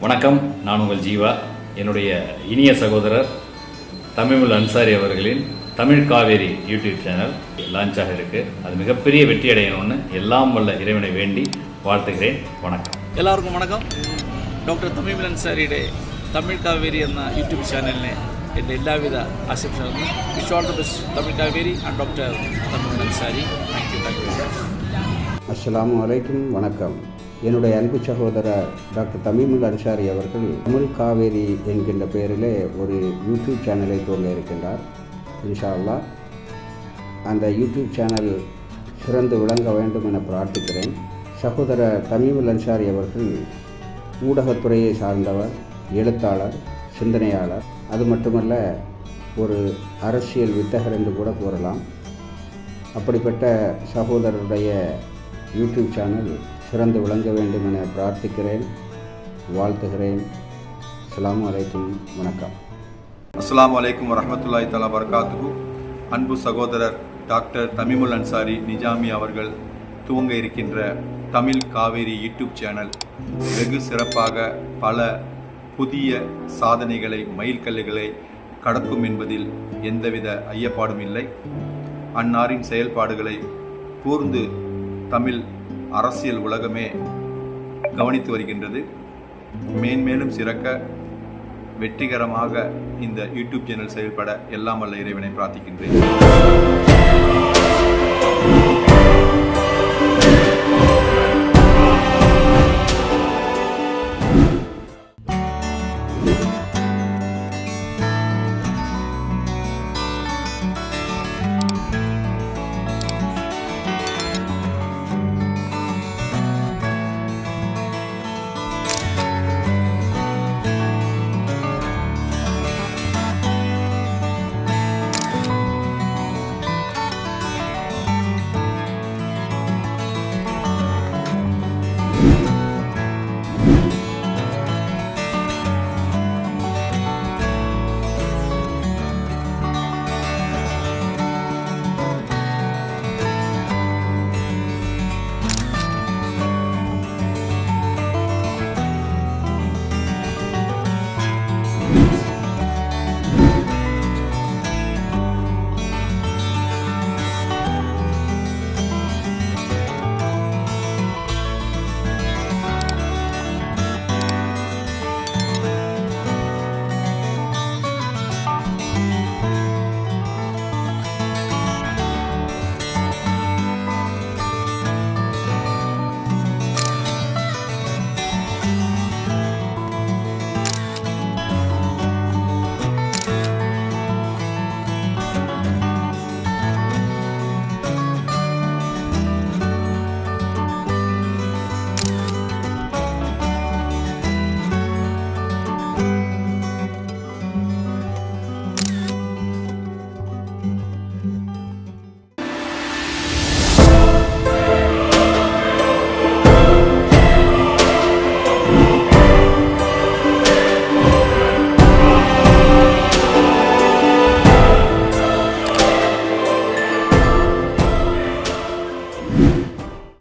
வணக்கம் நான் உங்கள் ஜீவா என்னுடைய இனிய சகோதரர் தமிழ் அன்சாரி அவர்களின் Tamil Kaveri YouTube channel launch ஆக இருக்கு அது மிகப்பெரிய வெற்றி அடையணும்னு எல்லாம் வல்ல இறைவனை வேண்டி வாழ்த்துகிறேன் വണക്കം എല്ലാവർക്കും വണക്കം ഡോക്ടർ തമീമിൽ അൻസാരിയുടെ തമിഴ് കാവേരി എന്ന യൂട്യൂബ് ചാനലിനെ എൻ്റെ എല്ലാവിധ ആശംസകളും wish all the best Tamil Kaveri and doctor തമീമിൽ Ansari thank you thank you very much அஸ்ஸலாமு அலைக்கும் வணக்கம் என்னுடைய அன்பு சகோதரர் டாக்டர் தமிமுல் அன்சாரி அவர்கள் தமிழ் காவேரி என்கின்ற பெயரிலே ஒரு யூடியூப் சேனலை துவங்க இருக்கின்றார். இன்ஷா அல்லாஹ் அந்த யூடியூப் சேனல் சிறந்து விளங்க வேண்டும் என பிரார்த்திக்கிறேன். சகோதரர் தமிமுல் அன்சாரி அவர்கள் ஊடகத்துறையை சார்ந்தவர் எழுத்தாளர் சிந்தனையாளர் அது மட்டுமல்ல ஒரு அரசியல் வித்தகர் என்று கூட கூறலாம். அப்படிப்பட்ட சகோதரருடைய யூடியூப் சேனல் சிறந்து விளங்க வேண்டும் என பிரார்த்திக்கிறேன் வாழ்த்துகிறேன். அஸ்லாம் அலைக்கும் வணக்கம். அஸ்லாம் அலைக்கும் வரமத்துல்லாய் தலா வரகாத்து அன்பு சகோதரர் டாக்டர் தமிமுல் அன்சாரி நிஜாமி அவர்கள் துவங்க இருக்கின்ற தமிழ் காவேரி யூடியூப் சேனல் வெகு சிறப்பாக பல புதிய சாதனைகளை மைல்கல்லுகளை கடக்கும் என்பதில் எந்தவித ஐயப்பாடும் இல்லை. அன்னாரின் செயல்பாடுகளை கூர்ந்து தமிழ் அரசியல் உலகமே கவனித்து வருகின்றது. மேன்மேலும் சிறக்க வெற்றிகரமாக இந்த யூடியூப் சேனல் செயல்பட எல்லாம் வல்ல இறைவனை பிரார்த்திக்கின்றேன்.